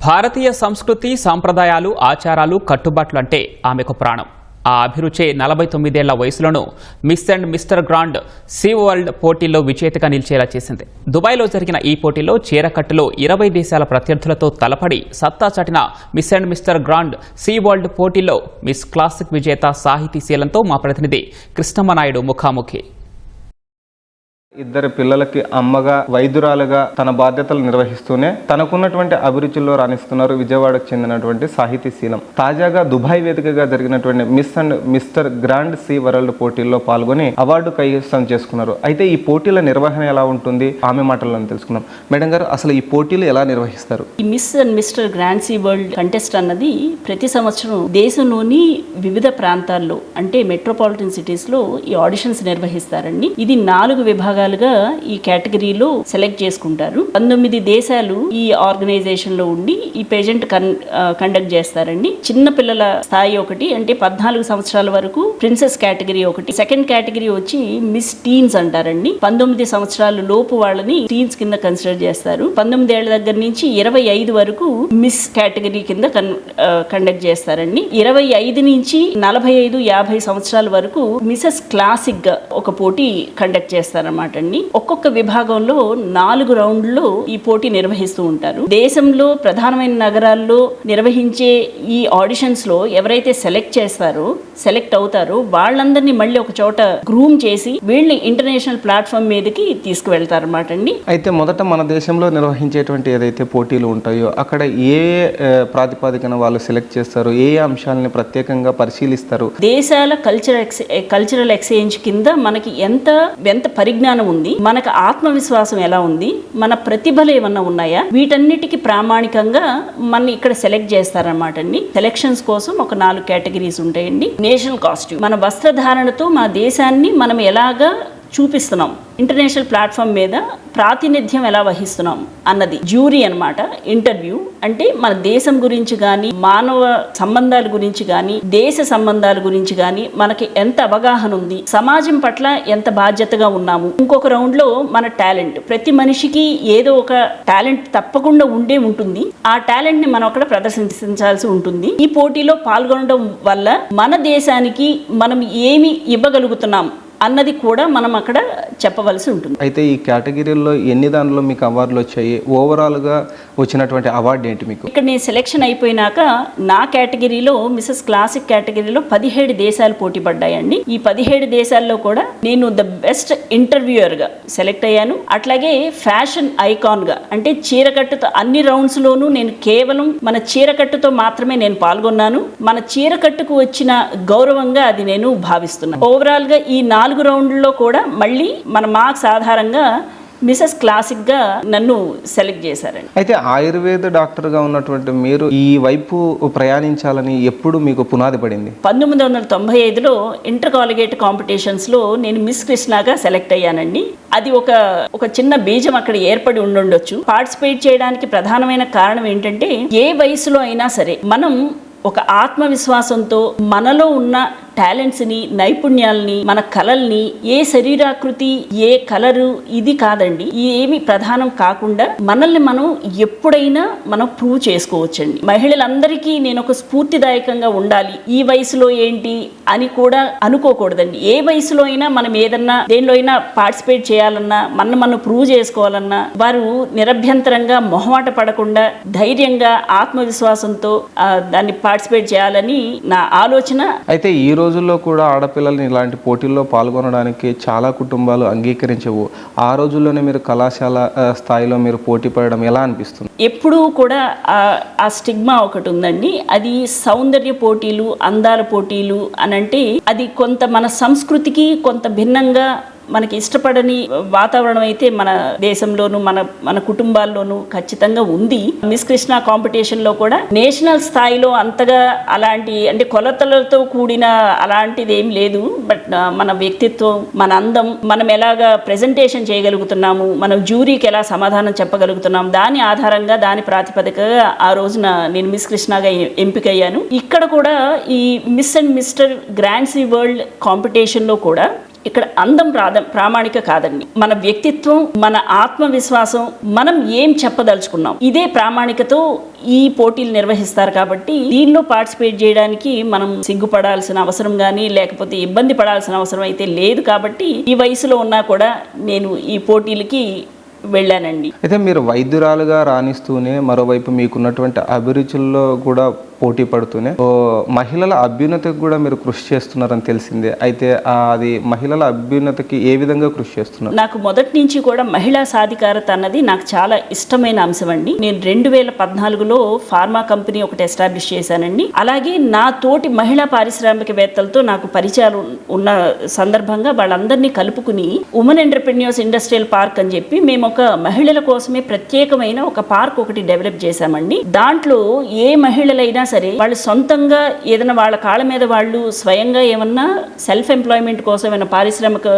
భారతీయ సంస్కృతి సాంప్రదాయాలు ఆచారాలు కట్టుబాట్లు అంటే ఆమెకు ప్రాణం. ఆ అభిరుచే నలభై తొమ్మిదేళ్ళ వయసులోనూ miss and mister grand sea world పోటీల్లో విజేతగా నిలిచేలా చేసింది. దుబాయ్లో జరిగిన ఈ పోటీలో చీరకట్టులో ఇరవై దేశాల ప్రత్యర్థులతో తలపడి సత్తా చాటిన miss and mister grand sea world పోటీల్లో మిస్ క్లాసిక్ విజేత సాహితీ శీలంతో మా ప్రతినిధి కృష్ణమ్మ నాయుడు ముఖాముఖి. ఇద్దరు పిల్లలకి అమ్మగా వైద్యురాలుగా తన బాధ్యతలు నిర్వహిస్తూనే తనకున్నటువంటి అభిరుచుల్లో రాణిస్తున్నారు విజయవాడకు చెందినటువంటి సాహితీ శీలం. తాజాగా దుబాయ్ వేదికగా జరిగినటువంటి miss and mister grand sea world పోటీల్లో పాల్గొని అవార్డు కైవసం చేసుకున్నారు. అయితే ఈ పోటీల నిర్వహణ ఎలా ఉంటుంది? ఆమె మాటలను తెలుసుకున్నాం మేడం గారు అసలు ఈ పోటీలు ఎలా నిర్వహిస్తారు? ఈ miss and mister grand sea world contest అన్నది ప్రతి సంవత్సరం దేశంలోని వివిధ ప్రాంతాల్లో అంటే మెట్రోపాలిటన్ సిటీస్లో ఈ ఆడిషన్స్ నిర్వహిస్తారండి. ఇది నాలుగు విభాగాలుగా ఈ కేటగిరీలో సెలెక్ట్ చేసుకుంటారు. పంతొమ్మిది దేశాలు ఈ ఆర్గనైజేషన్లో ఉండి ఈ పేజెంట్ కండక్ట్ చేస్తారండి. చిన్న పిల్లల స్థాయి ఒకటి అంటే పద్నాలుగు సంవత్సరాల వరకు ప్రిన్సెస్ కేటగిరీ ఒకటి. సెకండ్ కేటగిరీ వచ్చి మిస్ టీన్స్ అంటారండి. పంతొమ్మిది సంవత్సరాల లోపు వాళ్ళని టీన్స్ కింద కన్సిడర్ చేస్తారు. పంతొమ్మిది ఏళ్ళ దగ్గర నుంచి ఇరవై ఐదు వరకు మిస్ కేటగిరీ కింద కండక్ట్ చేస్తారండి. ఇరవై ఐదు నుంచి నలభై ఐదు యాభై సంవత్సరాల వరకు మిసెస్ క్లాసిక్గా ఒక పోటీ కండక్ట్ చేస్తారన్నమాట. అండి ఒక్కొక్క విభాగంలో నాలుగు రౌండ్లో ఈ పోటీ నిర్వహిస్తూ ఉంటారు. దేశంలో ప్రధానమైన నగరాల్లో నిర్వహించే ఈ ఆడిషన్స్లో ఎవరైతే సెలెక్ట్ చేస్తారో సెలెక్ట్ అవుతారో వాళ్ళందరినీ మళ్ళీ ఒక చోట గ్రూమ్ చేసి వీళ్ళని ఇంటర్నేషనల్ ప్లాట్ఫామ్ మీదకి తీసుకువెళ్తారన్నమాట అండి అయితే మొదట మన దేశంలో నిర్వహించేటువంటి ఏదైతే పోటీలు ఉంటాయో అక్కడ ఏ ప్రాతిపదికన వాళ్ళు సెలెక్ట్ చేస్తారు ఏ ఏ అంశాలని ప్రత్యేకంగా పరిశీలిస్తారు? దేశాల కల్చర్ ఎక్స్ కల్చరల్ ఎక్స్చేంజ్ కింద మనకి ఎంత ఎంత పరిజ్ఞానం ఉంది? మనకు ఆత్మవిశ్వాసం ఎలా ఉంది? మన ప్రతిభలు ఏమన్నా ఉన్నాయా? వీటన్నిటికి ప్రామాణికంగా మన ఇక్కడ సెలెక్ట్ చేస్తారన్నమాట అండి. సెలెక్షన్స్ కోసం ఒక నాలుగు కేటగిరీస్ ఉంటాయండి. National costume. మన వస్త్రధారణతో మన దేశాన్ని మనం ఎలాగా చూపిస్తున్నాం. ఇంటర్నేషనల్ ప్లాట్ఫామ్ మీద ప్రాతినిధ్యం ఎలా వహిస్తున్నాం అన్నది జ్యూరీ అన్నమాట ఇంటర్వ్యూ. అంటే మన దేశం గురించి కానీ మానవ సంబంధాల గురించి కానీ దేశ సంబంధాల గురించి కానీ మనకి ఎంత అవగాహన ఉంది సమాజం పట్ల ఎంత బాధ్యతగా ఉన్నాము. ఇంకొక రౌండ్లో మన టాలెంట్. ప్రతి మనిషికి ఏదో ఒక టాలెంట్ తప్పకుండా ఉండే ఉంటుంది. ఆ టాలెంట్ని మనం అక్కడ ప్రదర్శించాల్సి ఉంటుంది. ఈ పోటీలో పాల్గొనడం వల్ల మన దేశానికి మనం ఏమి ఇవ్వగలుగుతున్నాం అన్నది కూడా మనం అక్కడ చెప్పవలసి ఉంటుంది. అయితే ఈ కేటగిరీల్లో ఎన్ని దానిలో మీకు అవార్డులు వచ్చాయి? ఓవరాల్గా వచ్చినటువంటి అవార్డు ఏంటి మీకు? ఇక్కడ నేను సెలెక్షన్ అయిపోయినాక నా కేటగిరీలో మిసెస్ క్లాసిక్ కేటగిరీలో పదిహేడు దేశాలు పోటీ పడ్డాయండి. ఈ పదిహేడు దేశాల్లో కూడా నేను ద బెస్ట్ ఇంటర్వ్యూయర్గా సెలెక్ట్ అయ్యాను. అట్లాగే ఫ్యాషన్ ఐకాన్గా అంటే చీరకట్టుతో అన్ని రౌండ్స్లోనూ నేను కేవలం మన చీరకట్టుతో మాత్రమే నేను పాల్గొన్నాను. మన చీరకట్టుకు వచ్చిన గౌరవంగా అది నేను భావిస్తున్నాను. ఓవరాల్గా ఈ నాలుగు రౌండ్లో కూడా మళ్ళీ మన మార్క్స్ ఆధారంగా మిసెస్ క్లాసిక్గా నన్ను సెలెక్ట్ చేశారండి. అయితే ఆయుర్వేద డాక్టర్గా ఉన్నటువంటి మీరు ఈ వైపు ప్రయాణించాలని ఎప్పుడు మీకు పునాది పడింది? పంతొమ్మిది వందల తొంభై ఐదులో ఇంటర్ కాలిగేట్ కాంపిటీషన్స్లో నేను మిస్ కృష్ణాగా సెలెక్ట్ అయ్యానండి. అది ఒక ఒక చిన్న బీజం అక్కడ ఏర్పడి ఉండుండొచ్చు. పార్టిసిపేట్ చేయడానికి ప్రధానమైన కారణం ఏంటంటే ఏ వయసులో అయినా సరే మనం ఒక ఆత్మవిశ్వాసంతో మనలో ఉన్న టాలెంట్స్ని నైపుణ్యాలని మన కళల్ని ఏ శరీరాకృతి ఏ కలరు ఇది కాదండి. ఏమి ప్రధానం కాకుండా మనల్ని మనం ఎప్పుడైనా మనం ప్రూవ్ చేసుకోవచ్చండి. మహిళలందరికీ నేను ఒక స్ఫూర్తిదాయకంగా ఉండాలి. ఈ వయసులో ఏంటి అని కూడా అనుకోకూడదండి. ఏ వయసులో అయినా మనం ఏదన్నా దేనిలో అయినా పార్టిసిపేట్ చేయాలన్నా మన మనం ప్రూవ్ చేసుకోవాలన్నా వారు నిరభ్యంతరంగా మొహమాట పడకుండా ధైర్యంగా ఆత్మవిశ్వాసంతో దాన్ని పార్టిసిపేట్ చేయాలని నా ఆలోచన. అయితే ఈ రోజుల్లో కూడా ఆడపిల్లల్ని ఇలాంటి పోటీల్లో పాల్గొనడానికి చాలా కుటుంబాలు అంగీకరించవు. ఆ రోజుల్లోనే మీరు కళాశాల స్థాయిలో మీరు పోటీ పడడం ఎలా అనిపిస్తుంది? ఎప్పుడూ కూడా ఆ- ఆ స్టిగ్మా ఒకటి ఉందండి. అది సౌందర్య పోటీలు అందాల పోటీలు అని అంటే అది కొంత మన సంస్కృతికి కొంత భిన్నంగా మనకి ఇష్టపడని వాతావరణం అయితే మన దేశంలోను మన మన కుటుంబాల్లోనూ ఖచ్చితంగా ఉంది. మిస్ కృష్ణ కాంపిటీషన్లో కూడా నేషనల్ స్థాయిలో అంతగా అలాంటి అంటే కొలతలతో కూడిన అలాంటిది ఏం లేదు. బట్ మన వ్యక్తిత్వం మన అందం మనం ఎలాగా ప్రెజెంటేషన్ చేయగలుగుతున్నాము మనం జ్యూరీకి ఎలా సమాధానం చెప్పగలుగుతున్నాం దాని ఆధారంగా దాని ప్రాతిపదికగా ఆ రోజున నేను మిస్ కృష్ణగా ఎంపికయ్యాను. ఇక్కడ కూడా ఈ miss and mister grand sea world కాంపిటీషన్లో కూడా ఇక్కడ అందం ప్రాధ ప్రామాణిక కాదండి. మన వ్యక్తిత్వం మన ఆత్మవిశ్వాసం మనం ఏం చెప్పదలుచుకున్నాం. ఇదే ప్రామాణికతో ఈ పోటీలు నిర్వహిస్తారు కాబట్టి దీనిలో పార్టిసిపేట్ చేయడానికి మనం సిగ్గుపడాల్సిన అవసరం కానీ లేకపోతే ఇబ్బంది పడాల్సిన అవసరం అయితే లేదు కాబట్టి ఈ వయసులో ఉన్నా కూడా నేను ఈ పోటీలకి వెళ్ళానండి. అయితే మీరు వైద్యురాలుగా రాణిస్తూనే మరోవైపు మీకున్నటువంటి అభిరుచుల్లో కూడా పోటీ పడుతూనే. మహిళల అభ్యున్నతికి కూడా మీరు కృషి చేస్తున్నారని తెలిసిందే. అయితే అది మహిళల అభ్యున్నతికి ఏ విధంగా కృషి చేస్తున్నారు? నాకు మొదటి నుంచి కూడా మహిళా సాధికారత అన్నది నాకు చాలా ఇష్టమైన అంశం అండి. నేను రెండు వేల పద్నాలుగులో ఫార్మా కంపెనీ ఒకటి ఎస్టాబ్లిష్ చేశానండి. అలాగే నా తోటి మహిళా పారిశ్రామికవేత్తలతో నాకు పరిచయాలు ఉన్న సందర్భంగా వాళ్ళందరినీ కలుపుకుని ఉమెన్ ఎంటర్ప్రెన్యూర్స్ ఇండస్ట్రియల్ పార్క్ అని చెప్పి మేము ఒక మహిళల కోసమే ప్రత్యేకమైన ఒక పార్క్ ఒకటి డెవలప్ చేశామండి. దాంట్లో ఏ మహిళలైనా సరే వాళ్ళు సొంతంగా ఏదైనా వాళ్ళ కాళ్ళ మీద వాళ్ళు స్వయంగా ఏమన్నా సెల్ఫ్ ఎంప్లాయ్మెంట్ కోసం ఏమైనా పారిశ్రామిక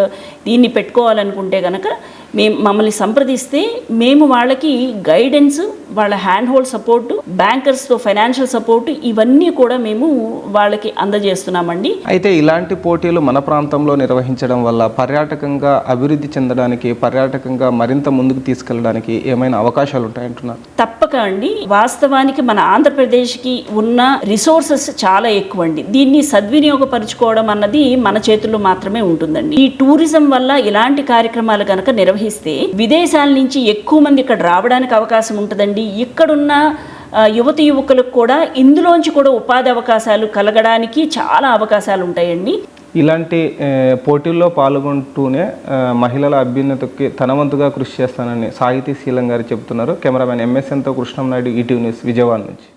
దీన్ని పెట్టుకోవాలనుకుంటే కనుక మేము మమ్మల్ని సంప్రదిస్తే మేము వాళ్ళకి గైడెన్స్ వాళ్ళ హ్యాండ్ హోల్డ్ సపోర్ట్ బ్యాంకర్స్తో ఫైనాన్షియల్ సపోర్ట్ ఇవన్నీ కూడా మేము వాళ్ళకి అందజేస్తున్నామండి. అయితే ఇలాంటి పోటీలు మన ప్రాంతంలో నిర్వహించడం వల్ల పర్యాటకంగా అభివృద్ధి చెందడానికి పర్యాటకంగా మరింత ముందుకు తీసుకెళ్ళడానికి ఏమైనా అవకాశాలు ఉంటాయంటున్నారు? తప్పక అండి. వాస్తవానికి మన ఆంధ్రప్రదేశ్కి ఉన్న రిసోర్సెస్ చాలా ఎక్కువ అండి దీన్ని సద్వినియోగపరుచుకోవడం అన్నది మన చేతుల్లో మాత్రమే ఉంటుందండి. ఈ టూరిజం వల్ల ఇలాంటి కార్యక్రమాలు కనుక నిర్వహిస్తే విదేశాల నుంచి ఎక్కువ మంది ఇక్కడ రావడానికి అవకాశం ఉంటుందండి. ఇక్కడున్న యువత యువతి యువకులకు కూడా ఇందులోంచి కూడా ఉపాధి అవకాశాలు కలగడానికి చాలా అవకాశాలు ఉంటాయండి. ఇలాంటి పోటీల్లో పాల్గొంటూనే మహిళల అభ్యున్నతకి తనవంతుగా కృషి చేస్తానని సాహితీ శీలం గారు చెబుతున్నారు. కెమెరామెన్ ఎంఎస్ఎన్తో కృష్ణం నాయుడు ఈటీవీ న్యూస్ విజయవాడ నుంచి.